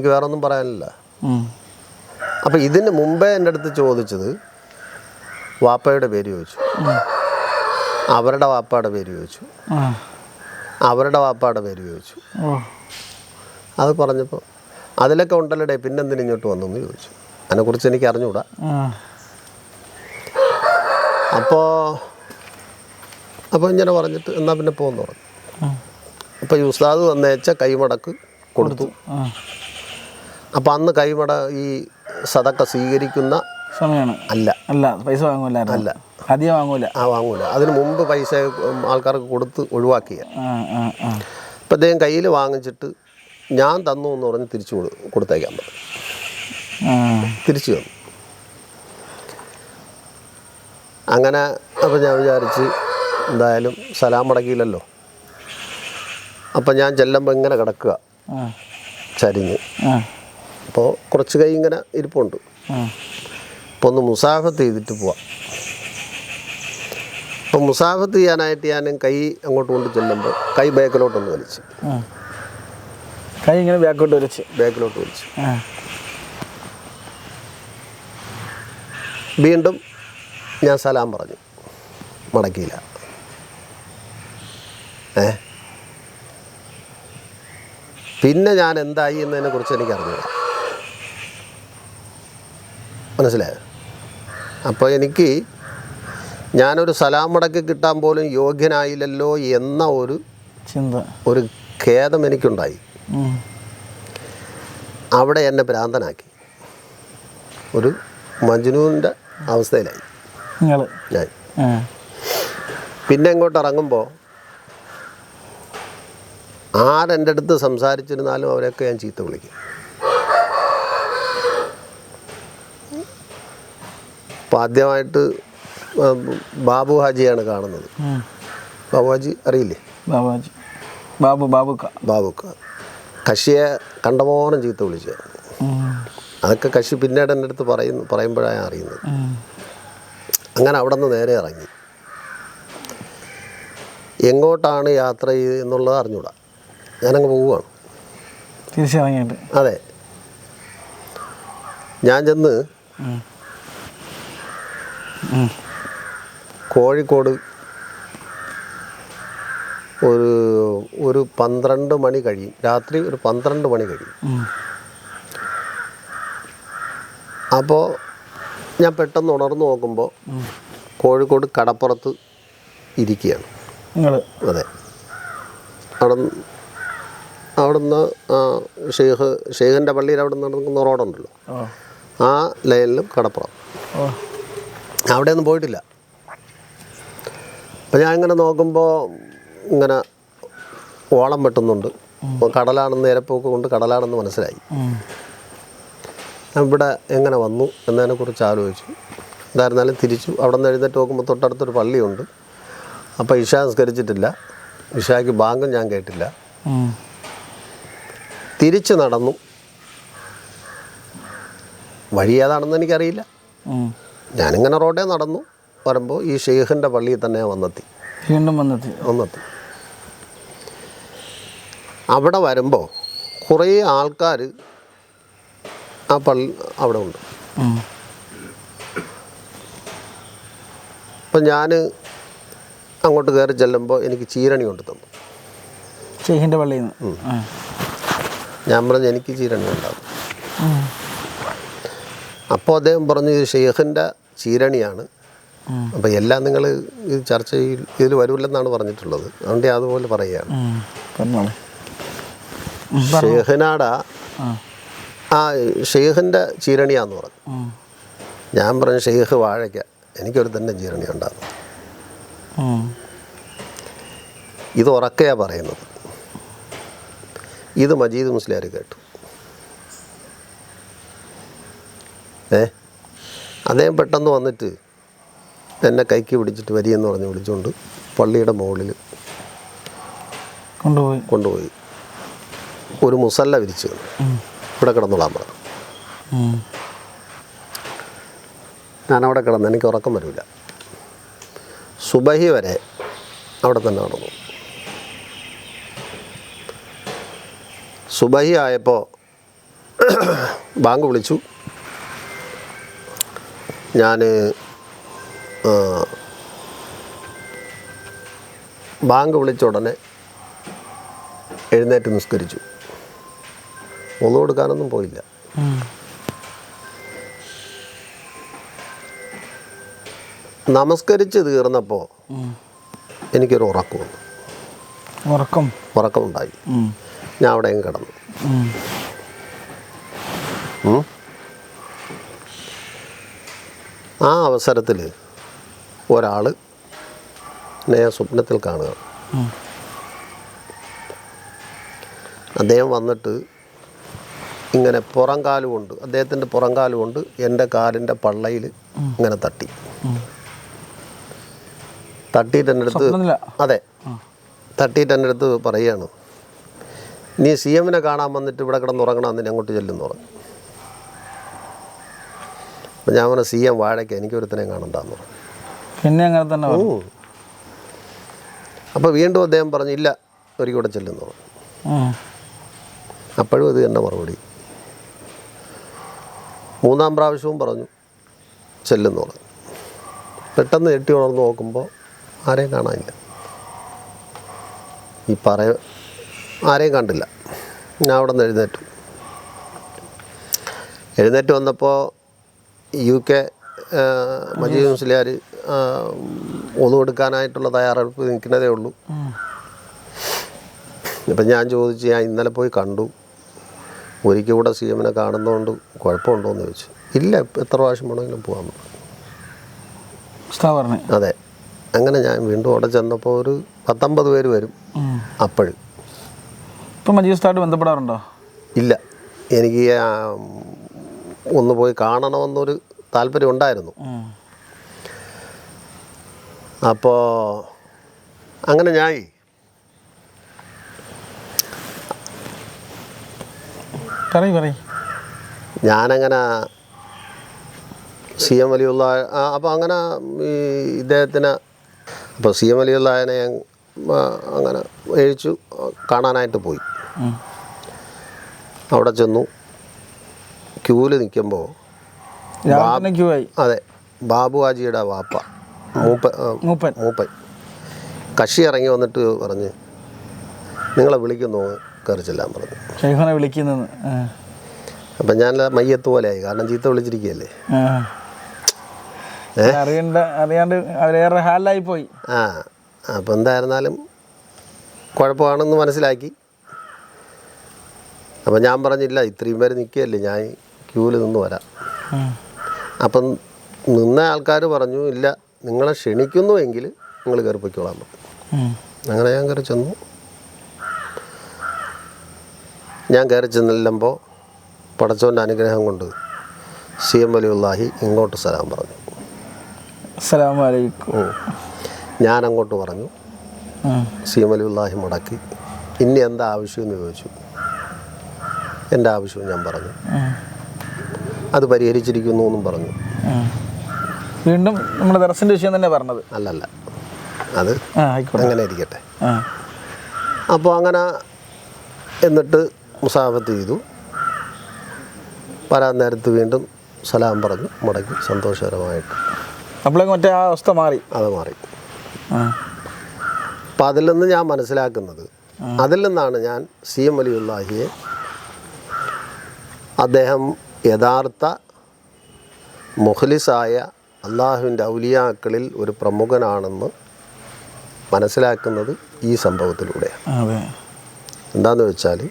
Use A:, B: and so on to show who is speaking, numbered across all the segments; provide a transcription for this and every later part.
A: എനിക്ക് വേറെ ഒന്നും പറയാനില്ല.
B: അപ്പോൾ
A: അപ്പം ഇതിന് മുമ്പേ എന്റെ അടുത്ത് ചോദിച്ചത് വാപ്പയുടെ പേര് ചോദിച്ചു. അവരുടെ വാപ്പയുടെ പേര് ചോദിച്ചു. അവരുടെ വാപ്പയുടെ പേര് ചോദിച്ചു. അത് പറഞ്ഞപ്പോൾ അതിലൊക്കെ ഉണ്ടല്ലേ പിന്നെ പിന്നെന്തിന് ഇങ്ങോട്ട് വന്നെന്ന് ചോദിച്ചു. അതിനെക്കുറിച്ച് എനിക്ക്
B: അറിഞ്ഞൂടാ.
A: അപ്പോൾ അപ്പോൾ ഇങ്ങനെ പറഞ്ഞിട്ട് എന്നാൽ പിന്നെ പോകുന്നു പറഞ്ഞു. അപ്പോൾ ഈ ഉസ്താദ് വന്നേച്ച കൈമടക്ക് കൊടുത്തു. അപ്പോൾ അന്ന് കൈമട ഈ സതക്ക സ്വീകരിക്കുന്ന
B: സമയമാണ്.
A: അല്ല.
B: അല്ല പൈസ വാങ്ങൂലായിരുന്നു.
A: അല്ല.
B: അധികം വാങ്ങൂല.
A: ആ വാങ്ങൂല. അതിന് മുമ്പ് പൈസ ആൾക്കാർക്ക് കൊടുത്ത് ഒഴിവാക്കിയ. അപ്പം അദ്ദേഹം കയ്യിൽ വാങ്ങിച്ചിട്ട് ഞാൻ തന്നു എന്ന് പറഞ്ഞ് തിരിച്ചു കൊടു കൊടുത്തേക്കാൻ പറഞ്ഞു തിരിച്ചു തന്നു. അങ്ങനെ അപ്പം ഞാൻ വിചാരിച്ച് എന്തായാലും സലാം മടക്കിയില്ലല്ലോ. അപ്പം ഞാൻ ചെല്ലുമ്പോൾ ഇങ്ങനെ കിടക്കുക. ചരിഞ്ഞ്. അപ്പോൾ കുറച്ച് കൈ ഇങ്ങനെ ഇരിപ്പുണ്ട്. അപ്പോൾ ഒന്ന് മുസാഫത്ത് ചെയ്തിട്ട് പോവാം. അപ്പോൾ മുസാഫത്ത് ചെയ്യാനായിട്ട് ഞാൻ കൈ അങ്ങോട്ട് കൊണ്ട് ചെല്ലുമ്പോൾ കൈ ബാക്കിലോട്ടൊന്ന് വലിച്ച്.
B: കൈ ഇങ്ങനെ ബാക്കോട്ട് വലിച്ച്.
A: ബാക്കിലോട്ട് വലിച്ചു. വീണ്ടും ഞാൻ സലാം പറഞ്ഞു. മടക്കിയില്ല. ഏ? പിന്നെ ഞാൻ എന്തായി എന്നതിനെ കുറിച്ച് എനിക്ക് അറിഞ്ഞില്ല മനസ്സിലായോ? അപ്പോൾ എനിക്ക് ഞാനൊരു സലാം മുടക്ക് കിട്ടാൻ പോലും യോഗ്യനായില്ലല്ലോ എന്ന ഒരു
B: ചിന്ത.
A: ഒരു ഖേദം എനിക്കുണ്ടായി. അവിടെ എന്നെ ഭ്രാന്തനാക്കി. ഒരു മജ്നൂവിന്റെ അവസ്ഥയിലായി. ഞാൻ. പിന്നെ ഇങ്ങോട്ട് ഇറങ്ങുമ്പോൾ ആരെന്റെ അടുത്ത് സംസാരിച്ചിരുന്നാലും അവരെയൊക്കെ ഞാൻ ചീത്ത വിളിക്കും. അപ്പോൾ ആദ്യമായിട്ട് ബാബു ഹാജിയാണ് കാണുന്നത്. ബാബു ഹാജി അറിയില്ലേ?
B: ബാബുഹാജി ബാബു ബാബുക്ക
A: ബാബുക്ക. കശിയെ കണ്ടമോനം ചീത്ത വിളിച്ചു. അതൊക്കെ കശി പിന്നീട് എന്റെ അടുത്ത് പറയുന്നു പറയുമ്പോഴാണ് അറിയുന്നത്. അങ്ങനെ അവിടെ നിന്ന് നേരെ ഇറങ്ങി. എങ്ങോട്ടാണ് യാത്ര എന്നുള്ളത് അറിഞ്ഞൂടാ. ഞാനങ്ങ് പോവുകയാണ്
B: തിരിച്ചിറങ്ങിയിട്ട്.
A: അതെ. ഞാൻ ചെന്ന്. കോഴിക്കോട് ഒരു ഒരു പന്ത്രണ്ട് മണി കഴിയും. രാത്രി ഒരു പന്ത്രണ്ട് മണി കഴിയും. അപ്പോൾ ഞാൻ പെട്ടെന്ന് ഉണർന്നു നോക്കുമ്പോൾ കോഴിക്കോട് കടപ്പുറത്ത് ഇരിക്കുകയാണ്. അതെ. അവിടെ അവിടുന്ന് ഷെയ്ഖ് ഷെയ്ഖിന്റെ പള്ളിയിൽ അവിടെ നടക്കുന്ന റോഡുണ്ടല്ലോ. ആ. ലൈനിലും കടപ്പുറം. അവിടെയൊന്നും പോയിട്ടില്ല. അപ്പം ഞാൻ ഇങ്ങനെ നോക്കുമ്പോൾ ഇങ്ങനെ ഓളം വെട്ടുന്നുണ്ട്. കടലാണെന്ന് ഇരപ്പൊക്കെ കൊണ്ട് കടലാണെന്ന് മനസ്സിലായി. ഇവിടെ എങ്ങനെ വന്നു എന്നതിനെക്കുറിച്ച് ആലോചിച്ചു. എന്തായിരുന്നാലും തിരിച്ചു. അവിടെ നിന്ന് എഴുന്നേറ്റ് നോക്കുമ്പോൾ തൊട്ടടുത്തൊരു പള്ളിയുണ്ട്. അപ്പോൾ ഇഷ സംസ്കരിച്ചിട്ടില്ല ഇഷയ്ക്ക് ബാങ്കും ഞാൻ കേട്ടില്ല. തിരിച്ചു നടന്നു. വഴി ഏതാണെന്ന് എനിക്കറിയില്ല. ഞാനിങ്ങനെ റോഡേ നടന്നു വരുമ്പോൾ ഈ ഷെയ്ഖിന്റെ പള്ളിയിൽ തന്നെ വന്നെത്തി.
B: വീണ്ടും വന്നെത്തി.
A: വന്നെത്തി. അവിടെ വരുമ്പോൾ കുറേ ആൾക്കാർ ആ പള്ളി അവിടെ ഉണ്ട്. അപ്പം ഞാൻ അങ്ങോട്ട് കയറി ചെല്ലുമ്പോൾ എനിക്ക് ചീരണി കൊണ്ട് തന്നു.
B: ഷെയ്ഖിന്റെ പള്ളിയിൽ നിന്ന്?
A: ഞാൻ പറഞ്ഞു എനിക്ക് ചീരണി ഉണ്ടാകും അപ്പോൾ അദ്ദേഹം പറഞ്ഞു ഇത് ഷെയ്ഖിന്റെ ചീരണിയാണ്. അപ്പോൾ എല്ലാം നിങ്ങൾ ഈ ചർച്ചയിൽ ഇതിൽ വരില്ലെന്നാണ് പറഞ്ഞിട്ടുള്ളത്. അതുകൊണ്ട് അതുപോലെ പറയുകയാണ്. ഷേഹനാട
B: ആ.
A: ഷെയ്ഖിന്റെ ചീരണിയാന്ന് പറഞ്ഞു. ഞാൻ പറഞ്ഞു ഷെയ്ഖ് വാഴയ്ക്ക. എനിക്കൊരു തന്നെ ചീരണി ഉണ്ടാകും ഇത് ഉറക്കയാ പറയുന്നത്. ഇത് മജീദ് മുസ്ലിയാർ കേട്ടു. ഏ? അദ്ദേഹം പെട്ടെന്ന് വന്നിട്ട് എന്നെ കൈക്ക് പിടിച്ചിട്ട് വരിയെന്ന് പറഞ്ഞ് വിളിച്ചുകൊണ്ട് പള്ളിയുടെ മുകളിൽ
B: കൊണ്ടുപോയി.
A: കൊണ്ടുപോയി. ഒരു മുസല്ല വിരിച്ചു ഇവിടെ കിടന്നോളാൻ പറഞ്ഞു. ഞാനവിടെ കിടന്ന് എനിക്ക് ഉറക്കം വരില്ല സുബഹി വരെ അവിടെ തന്നെ നടന്നു. സുബഹി ആയപ്പോൾ ബാങ്ക് വിളിച്ചു. ഞാൻ ബാങ്ക് വിളിച്ച ഉടനെ എഴുന്നേറ്റ് നിസ്കരിച്ചു. ഒന്നു കൊടുക്കാനൊന്നും പോയില്ല. നമസ്കരിച്ച് തീർന്നപ്പോൾ. എനിക്കൊരു ഉറക്കം വന്നു.
B: ഉറക്കം?
A: ഉറക്കമുണ്ടായി. ഞാൻ അവിടെയും കിടന്നു. ആ അവസരത്തിൽ ഒരാൾ എന്നെ ഞാൻ സ്വപ്നത്തിൽ കാണുക. അദ്ദേഹം വന്നിട്ട് ഇങ്ങനെ പുറം കാലുകൊണ്ട് അദ്ദേഹത്തിന്റെ പുറം കാലുകൊണ്ട് എന്റെ കാലിന്റെ പള്ളയിൽ ഇങ്ങനെ തട്ടി. തട്ടിയിട്ട് എന്റെ അടുത്ത്? അതെ. തട്ടിയിട്ട് എന്റെ അടുത്ത് പറയുകയാണ് നീ സി എമ്മിനെ കാണാൻ വന്നിട്ട് ഇവിടെ കിടന്നുറങ്ങണമെന്ന് അങ്ങോട്ട് ചെല്ലുന്നു പറഞ്ഞു. അപ്പം ഞാൻ പറഞ്ഞു സി എം വാഴയ്ക്ക് എനിക്കൊരുത്തനെ കാണണ്ടെന്ന് പറഞ്ഞു.
B: പിന്നെ അങ്ങനെ തന്നെ.
A: അപ്പോൾ വീണ്ടും അദ്ദേഹം പറഞ്ഞു ഇല്ല ഒരിക്കൽ കൂടെ ചെല്ലുന്നു പറഞ്ഞു. അപ്പോഴും ഇത് എന്റെ മറുപടി. മൂന്നാം പ്രാവശ്യവും പറഞ്ഞു ചെല്ലുന്നു പറഞ്ഞു. പെട്ടെന്ന് ഞെട്ടി ഉണർന്ന് നോക്കുമ്പോൾ ആരെയും കാണാനില്ല. ഈ പറയ ആരെയും കണ്ടില്ല. ഞാൻ അവിടെ നിന്ന് എഴുന്നേറ്റു. എഴുന്നേറ്റ് വന്നപ്പോൾ യു കെ മജീദ് മുസ്ലിയാർ ഒന്നു കൊടുക്കാനായിട്ടുള്ള തയ്യാറെടുപ്പ് നിൽക്കുന്നതേ ഉള്ളൂ. ഇപ്പം ഞാൻ ചോദിച്ചു ഞാൻ ഇന്നലെ പോയി കണ്ടു. ഒരിക്കൽ കൂടെ സി എമ്മിനെ കാണുന്നതുകൊണ്ട് കുഴപ്പമുണ്ടോ എന്ന് ചോദിച്ചു. ഇല്ല എത്ര പ്രാവശ്യം വേണമെങ്കിലും പോകാൻ പറഞ്ഞു. അതെ. അങ്ങനെ ഞാൻ വീണ്ടും അവിടെ ചെന്നപ്പോൾ ഒരു പത്തൊമ്പത് പേര് വരും. അപ്പോഴും.
B: ഇപ്പം മജീദ് ബന്ധപ്പെടാറുണ്ടോ?
A: ഇല്ല. എനിക്ക് ഒന്ന് പോയി കാണണമെന്നൊരു താല്പര്യം ഉണ്ടായിരുന്നു. അപ്പോൾ അങ്ങനെ ഞാൻ
B: പറയ് പറയ്.
A: ഞാനങ്ങനെ സി എം വലിയുള്ള അപ്പോൾ അങ്ങനെ ഈ ഇദ്ദേഹത്തിന് അപ്പോൾ സി എം വലിയുള്ളതിനെ ഞാൻ അങ്ങനെ എഴിച്ചു കാണാനായിട്ട് പോയി. അവിടെ ചെന്നു. ക്യൂവിൽ നിൽക്കുമ്പോൾ അതെ ബാബു ആജിയുടെ വാപ്പ
B: മൂപ്പൻ.
A: മൂപ്പൻ. കക്ഷി ഇറങ്ങി വന്നിട്ട് പറഞ്ഞ് നിങ്ങളെ വിളിക്കുന്നു കയറി ചെല്ലാൻ പറഞ്ഞു.
B: ഷെയ്ഖുനെ വിളിക്കുന്നത്
A: അപ്പം ഞാൻ മയ്യത്ത് പോലെയായി കാരണം ചീത്ത വിളിച്ചിരിക്കുകയല്ലേ?
B: അറിയണ്ട അറിയാണ്ട് അവരേറെ ഹാലായി പോയി.
A: ആ അപ്പം എന്തായിരുന്നാലും കുഴപ്പമാണെന്ന് മനസ്സിലാക്കി. അപ്പം ഞാൻ പറഞ്ഞില്ല ഇത്രയും പേര് നിൽക്കുകയല്ലേ ഞാൻ ക്യൂവിൽ നിന്ന് വരാം. അപ്പം നിന്ന ആൾക്കാർ പറഞ്ഞു ഇല്ല നിങ്ങളെ ക്ഷണിക്കുന്നുവെങ്കിൽ നിങ്ങൾ കയറി പൊയ്ക്കോളാൻ പറഞ്ഞു. അങ്ങനെ ഞാൻ കയറി ചെന്നു. ഞാൻ കയറി ചെന്നില്ലുമ്പോൾ പടച്ചോന്റെ അനുഗ്രഹം കൊണ്ട് സി എം വലിയുള്ളാഹി ഇങ്ങോട്ട് സലാം പറഞ്ഞു. ഞാൻ അങ്ങോട്ട് പറഞ്ഞു. സി എം വലിയുള്ളാഹി മുടക്കി. ഇനി എന്താ ആവശ്യമെന്ന് ചോദിച്ചു. എന്റെ ആവശ്യവും ഞാൻ പറഞ്ഞു. അത് പരിഹരിച്ചിരിക്കുന്നു എന്നും പറഞ്ഞു.
B: വീണ്ടും നമ്മുടെ ദർശന്റെ വിഷയം തന്നെ പറഞ്ഞത്.
A: അല്ലല്ല. അത് അങ്ങനെ ഇരിക്കട്ടെ. അപ്പോൾ അങ്ങനെ എന്നിട്ട് മുസാഫത്ത് ചെയ്തു. വരാൻ നേരത്ത് വീണ്ടും സലാം പറഞ്ഞു. മുടക്കി സന്തോഷകരമായിട്ട്.
B: അപ്പോഴേക്കും മറ്റേ ആ അവസ്ഥ മാറി.
A: അത് മാറി. അപ്പം അതിൽ നിന്ന് ഞാൻ മനസ്സിലാക്കുന്നത് അതിൽ നിന്നാണ് ഞാൻ സി എം വലിയുള്ളാഹിയെ അദ്ദേഹം യഥാർത്ഥ മുഖലിസായ അള്ളാഹുവിന്റെ ഔലിയാക്കളിൽ ഒരു പ്രമുഖനാണെന്ന് മനസ്സിലാക്കുന്നത് ഈ സംഭവത്തിലൂടെയാണ്. എന്താണെന്ന് വെച്ചാൽ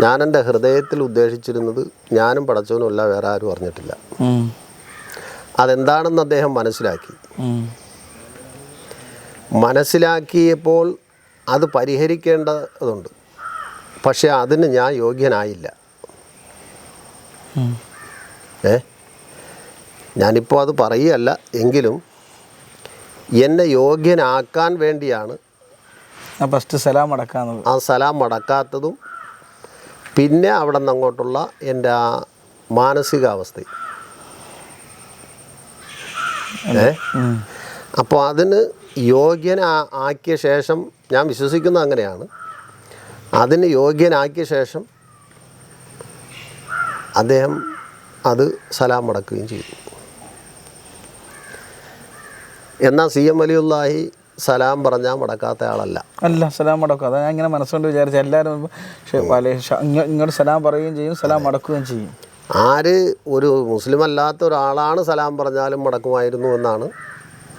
A: ഞാൻ എന്റെ ഹൃദയത്തിൽ ഉദ്ദേശിച്ചിരുന്നത് ഞാനും പടച്ചവനുമല്ല വേറെ ആരും അറിഞ്ഞിട്ടില്ല. അതെന്താണെന്ന് അദ്ദേഹം മനസ്സിലാക്കി. മനസ്സിലാക്കിയപ്പോൾ അത് പരിഹരിക്കേണ്ടതുണ്ട്. പക്ഷേ അതിന് ഞാൻ യോഗ്യനായില്ല. ഏ? ഞാനിപ്പോൾ അത് പറയുകയല്ല എങ്കിലും എന്നെ യോഗ്യനാക്കാൻ വേണ്ടിയാണ്
B: ഫസ്റ്റ് സലാം അടക്കാന്നത്
A: ആ സലാം അടക്കാത്തതും പിന്നെ അവിടെ നിന്ന് അങ്ങോട്ടുള്ള എന്റെ ആ മാനസികാവസ്ഥ. ഏ? അപ്പോൾ അതിന് യോഗ്യന ആക്കിയ ശേഷം ഞാൻ വിശ്വസിക്കുന്നത് അങ്ങനെയാണ്. അതിന് യോഗ്യനാക്കിയ ശേഷം അദ്ദേഹം അത് സലാം മടക്കുകയും ചെയ്തു. എന്നാൽ സി എം വലിയുള്ളാഹി സലാം പറഞ്ഞാൽ മടക്കാത്ത ആളല്ല.
B: അല്ല സലാം മടക്കും. അതാ ഞാൻ ഇങ്ങനെ മനസ്സുകൊണ്ട് വിചാരിച്ചു എല്ലാവരും ഇങ്ങോട്ട് സലാം പറയുകയും ചെയ്യും സലാം മടക്കുകയും ചെയ്യും.
A: ആര് ഒരു മുസ്ലിം അല്ലാത്ത ഒരാളാണ് സലാം പറഞ്ഞാലും മടക്കുമായിരുന്നു എന്നാണ്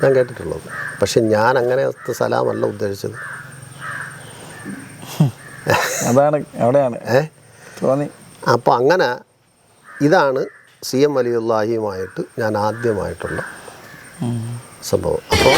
A: ഞാൻ കേട്ടിട്ടുള്ളത്. പക്ഷെ ഞാൻ അങ്ങനെ സലാം അല്ല ഉദ്ദേശിച്ചത്.
B: അതാണ് അവിടെയാണ്.
A: ഏ?
B: തോന്നി.
A: അപ്പോൾ അങ്ങനെ ഇതാണ് സി എം അലിയുല്ലാഹിയുമായിട്ട് ഞാൻ ആദ്യമായിട്ടുള്ള സംഭവം. അപ്പോൾ